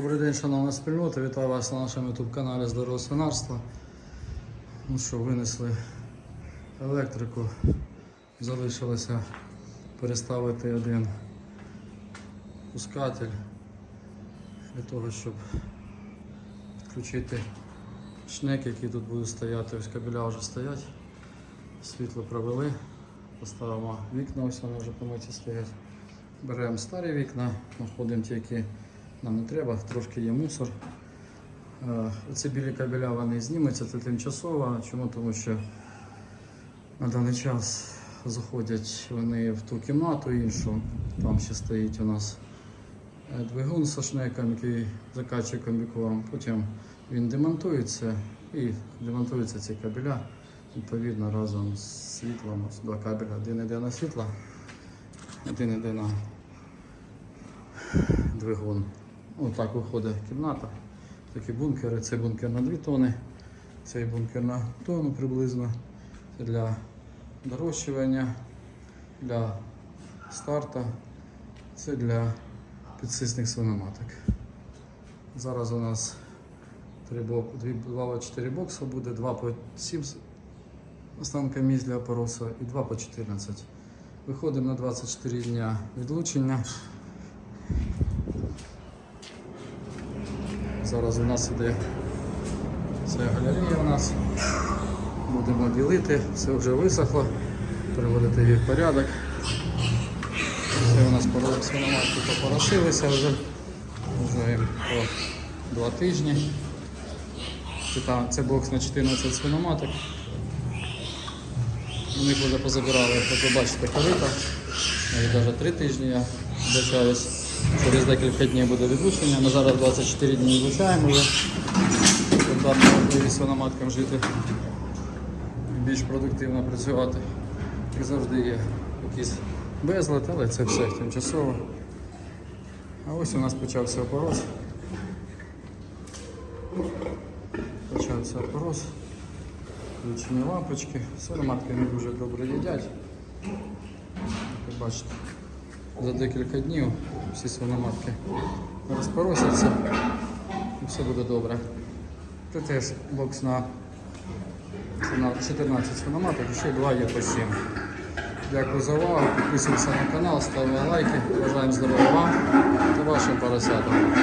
Добрий день, шановна спільнота. Вітаю вас на нашому YouTube каналі Здорове свинарство. Ну що, винесли електрику. Залишилося переставити один пускатель для того, щоб підключити шнек, який тут буде стояти. Ось кабеля вже стоять. Світло провели. Поставимо вікна, ось вони вже помиті стоять. Беремо старі вікна, знаходимо ті, які нам не треба, трошки є мусор. Е, Оці білі кабеля вони знімуться, це тимчасово. Чому? Тому що на даний час заходять вони в ту кімнату іншу. Там ще стоїть у нас е, двигун з шнеком, який закачує комбікорм. Потім він демонтується і демонтуються ці кабеля. Відповідно, разом з світлом, ось два кабеля. Один йде на світло, один йде на двигун. Отак виходить кімната. Такі бункери. Це бункер на 2 тони, цей бункер на тонну приблизно. Це для дорощування, для старта, це для підсисних свиноматок. Зараз у нас 2 по 4 бокса буде, 2 по 7 останка місць для опороса і 2 по 14. Виходимо на 24 дня відлучення. Зараз у нас іде це галерея у нас. Будемо ділити, все вже висохло, приводити її в порядок. Все у нас свиноматки попорошилися вже. Вже їм по два тижні. Це, там, це бокс на 14 свиноматок. У них вже позабирали, як ви бачите, корита. Навіть навіть три тижні я вибачаюсь. Через декілька днів буде відлучення. Ми зараз 24 дні відлучаємо вже. Щоб дати можливість свиноматкам жити більш продуктивно працювати. Як завжди є якийсь безлад, але це все тимчасово. А ось у нас почався опорос. Почався опорос. Включені лампочки. Свиноматки не дуже добре їдять. Як бачите, за декілька днів всі свиноматки розпоросяться і все буде добре. Це теж бокс на, 14 свиноматок, ще 2 є по 7. Дякую за увагу, підписуємося на канал, ставимо лайки. Бажаємо здоров'я вам та вашим поросятам.